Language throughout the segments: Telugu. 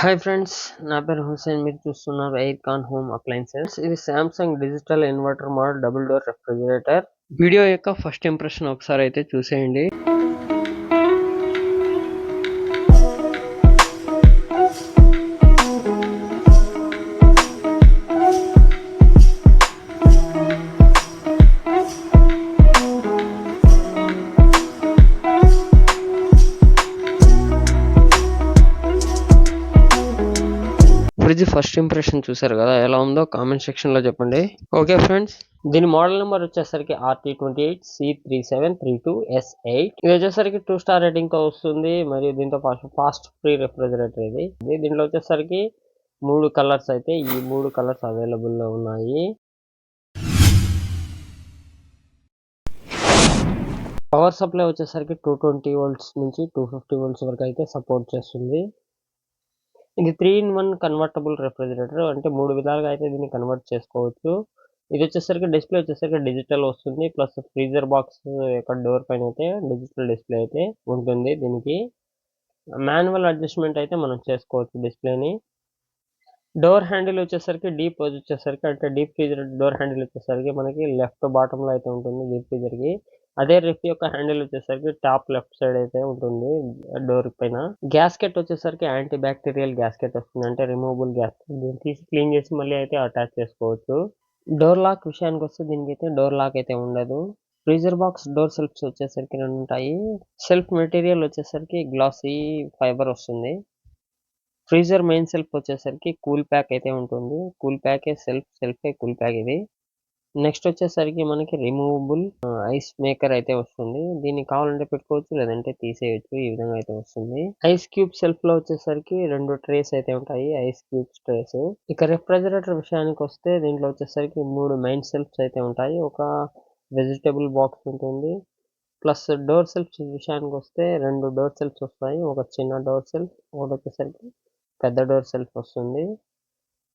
హాయ్ ఫ్రెండ్స్ నా పేరు హుసేన్ మీరు చూస్తున్నారు ఎయిర్ కాన్ హోమ్ అప్లయన్సెస్ ఇది Samsung digital inverter model double door refrigerator video యొక్క ఫస్ట్ ఇంప్రెషన్ ఒకసారి అయితే చూసేయండి. ఫస్ట్ ఇంప్రెషన్ చూసారు కదా ఎలా ఉందో కామెంట్ సెక్షన్లో చెప్పండి. ఓకే ఫ్రెండ్స్ దీని మోడల్ నెంబర్ వచ్చేసరికి RT twenty eight C three seven three two S eight ఇది వచ్చేసరికి టూ స్టార్ రేటింగ్తో వస్తుంది మరియు దీంతో పాటు ఫాస్ట్ ఫ్రీ రెఫ్రిజరేటర్ ఇది. దీంట్లో వచ్చేసరికి మూడు కలర్స్ అయితే ఈ మూడు కలర్స్ అవైలబుల్లో ఉన్నాయి. పవర్ సప్లై వచ్చేసరికి టూ ట్వంటీ వోల్ట్స్ నుంచి టూ ఫిఫ్టీ వోల్ట్స్ వరకు అయితే సపోర్ట్ చేస్తుంది. ఇది three in one convertible refrigerator అంటే మూడు విధాలుగా అయితే దీన్ని కన్వర్ట్ చేసుకోవచ్చు. ఇది వచ్చేసరికి డిస్ప్లే వచ్చేసరికి డిజిటల్ వస్తుంది. ప్లస్ ఫ్రీజర్ బాక్స్ యొక్క డోర్ పైన అయితే డిజిటల్ డిస్ప్లే అయితే ఉంటుంది దీనికి. మాన్యువల్ అడ్జస్ట్మెంట్ అయితే మనం చేసుకోవచ్చు డిస్ప్లేని డోర్ హ్యాండిల్ వచ్చేసరికి డీప్ వచ్చేసరికి అంటే డీప్ ఫ్రీజర్ డోర్ హ్యాండిల్ వచ్చేసరికి మనకి లెఫ్ట్ బాటంలో అయితే ఉంటుంది డీప్ ఫ్రీజర్కి అదే రిఫ్ యొక్క హ్యాండిల్ వచ్చేసరికి టాప్ లెఫ్ట్ సైడ్ అయితే ఉంటుంది డోర్ పైన. గ్యాస్కెట్ వచ్చేసరికి యాంటీ బ్యాక్టీరియల్ గ్యాస్కెట్ వస్తుంది అంటే రిమూవబుల్ గ్యాస్. దీన్ని తీసి క్లీన్ చేసి మళ్ళీ అయితే అటాచ్ చేసుకోవచ్చు. డోర్ లాక్ విషయానికి వస్తే దీనికి అయితే డోర్ లాక్ అయితే ఉండదు. ఫ్రీజర్ బాక్స్ డోర్ సెల్ఫ్స్ వచ్చేసరికి రెండు ఉంటాయి. సెల్ఫ్ మెటీరియల్ వచ్చేసరికి గ్లాసీ ఫైబర్ వస్తుంది. ఫ్రీజర్ మెయిన్ సెల్ఫ్ వచ్చేసరికి కూల్ ప్యాక్ అయితే ఉంటుంది. కూల్ ప్యాకే సెల్ఫ్ సెల్ఫే కూల్ ప్యాక్ ఇది. నెక్స్ట్ వచ్చేసరికి మనకి రిమూవబుల్ ఐస్ మేకర్ అయితే వస్తుంది. దీన్ని కావాలంటే పెట్టుకోవచ్చు లేదంటే తీసేయచ్చు. ఈ విధంగా అయితే వస్తుంది. ఐస్ క్యూబ్ సెల్ఫ్లో వచ్చేసరికి రెండు ట్రేస్ అయితే ఉంటాయి. ఐస్ క్యూబ్ ట్రేస్ ఇక రెఫ్రిజరేటర్ విషయానికి వస్తే దీంట్లో వచ్చేసరికి మూడు మెయిన్ సెల్ఫ్స్ అయితే ఉంటాయి. ఒక వెజిటబుల్ బాక్స్ ఉంటుంది. ప్లస్ డోర్ సెల్ఫ్స్ విషయానికి వస్తే రెండు డోర్ సెల్ఫ్స్ వస్తాయి. ఒక చిన్న డోర్ సెల్ఫ్ ఒకటి వచ్చేసరికి పెద్ద డోర్ సెల్ఫ్ వస్తుంది.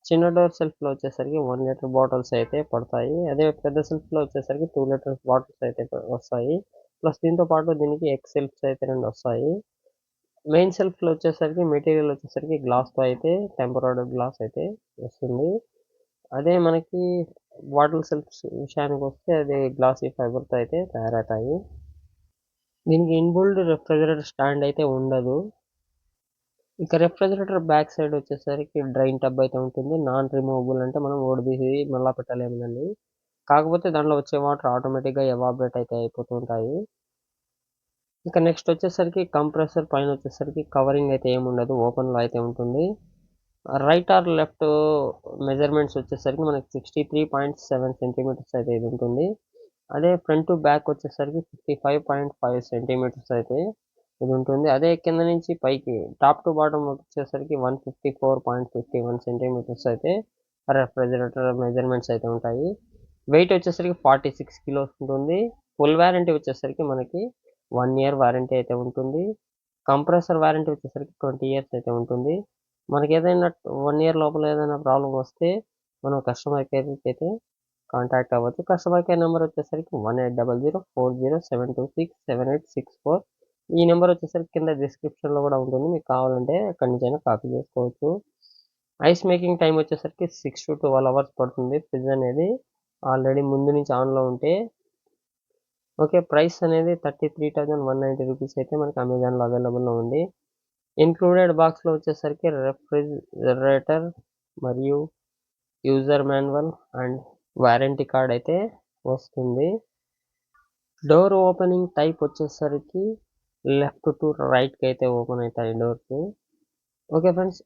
చిన్న డోర్ సెల్ఫ్లో వచ్చేసరికి వన్ లీటర్ బాటిల్స్ అయితే పడతాయి. అదే పెద్ద సెల్ఫ్లో వచ్చేసరికి టూ లీటర్స్ బాటిల్స్ అయితే వస్తాయి. ప్లస్ దీంతో పాటు దీనికి ఎక్స్ సెల్ఫ్స్ అయితే రెండు వస్తాయి. మెయిన్ సెల్ఫ్లో వచ్చేసరికి మెటీరియల్ వచ్చేసరికి గ్లాస్తో అయితే టెంపరీ గ్లాస్ అయితే వస్తుంది. అదే మనకి బాటిల్ సెల్ఫ్స్ విషయానికి వస్తే అది గ్లాసీ ఫైబర్తో అయితే తయారవుతాయి. దీనికి ఇన్బుల్డ్ రెఫ్రిజరేటర్ స్టాండ్ అయితే ఉండదు. ఇక రెఫ్రిజిరేటర్ బ్యాక్ సైడ్ వచ్చేసరికి డ్రైన్ టబ్ అయితే ఉంటుంది. నాన్ రిమూవబుల్ అంటే మనం ఓడిదీసి మళ్ళీ పెట్టలేము కాకపోతే దాంట్లో వచ్చే వాటర్ ఆటోమేటిక్గా ఎవాబరేట్ అయితే అయిపోతుంటాయి ఇక నెక్స్ట్ వచ్చేసరికి కంప్రెసర్ పైన వచ్చేసరికి కవరింగ్ అయితే ఏమి ఉండదు. ఓపెన్లో అయితే ఉంటుంది. రైట్ ఆర్ లెఫ్ట్ మెజర్మెంట్స్ వచ్చేసరికి మనకి sixty three point seven centimetres అయితే ఇది ఉంటుంది. అదే ఫ్రంట్ టు బ్యాక్ వచ్చేసరికి fifty five point five centimetres అయితే ఇది ఉంటుంది అదే కింద నుంచి పైకి టాప్ టు బాటమ్ వచ్చేసరికి one fifty four point fifty one centimetres అయితే రెఫ్రిజిరేటర్ మెజర్మెంట్స్ అయితే ఉంటాయి. వెయిట్ వచ్చేసరికి ఫార్టీ సిక్స్ కిలోస్ ఉంటుంది. ఫుల్ వారంటీ వచ్చేసరికి మనకి వన్ ఇయర్ వారంటీ అయితే ఉంటుంది. కంప్రెసర్ వారంటీ వచ్చేసరికి ట్వంటీ ఇయర్స్ అయితే ఉంటుంది. మనకి ఏదైనా వన్ ఇయర్ లోపల ఏదైనా ప్రాబ్లం వస్తే మనం కస్టమర్ కేర్కి అయితే కాంటాక్ట్ అవ్వచ్చు. కస్టమర్ కేర్ నెంబర్ వచ్చేసరికి one eight double zero four zero seven two six seven eight six four ఈ నెంబర్ వచ్చేసరికి కింద డిస్క్రిప్షన్లో కూడా ఉంటుంది. మీకు కావాలంటే అక్కడి నుంచి అయినా కాపీ చేసుకోవచ్చు. ఐస్ మేకింగ్ టైం వచ్చేసరికి సిక్స్ టు ట్వెల్వ్ అవర్స్ పడుతుంది. ఫ్రిడ్జ్ అనేది ఆల్రెడీ ముందు నుంచి ఆన్లో ఉంటే. ఓకే ప్రైస్ అనేది thirty three thousand one ninety rupees అయితే మనకి అమెజాన్లో అవైలబుల్లో ఉంది. ఇన్క్లూడెడ్ బాక్స్లో వచ్చేసరికి రెఫ్రిజరేటర్ మరియు user manual and warranty card అయితే వస్తుంది. డోర్ ఓపెనింగ్ టైప్ వచ్చేసరికి లెఫ్ట్ టు రైట్కి అయితే ఓపెన్ అవుతాయి డోర్స్. ఓకే ఫ్రెండ్స్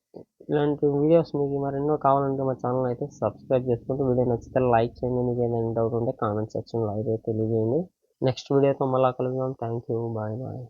ఇలాంటి వీడియోస్ మీకు మరెన్నో కావాలంటే మా ఛానల్ అయితే సబ్స్క్రైబ్ చేసుకుంటూ వీడియో నచ్చితే లైక్ చేయండి. మీకు ఏదైనా డౌట్ ఉంటే కామెంట్ సెక్షన్లో అయితే తెలియజేయండి. నెక్స్ట్ వీడియోతో మళ్ళీ కలుద్దాం. Thank you bye bye.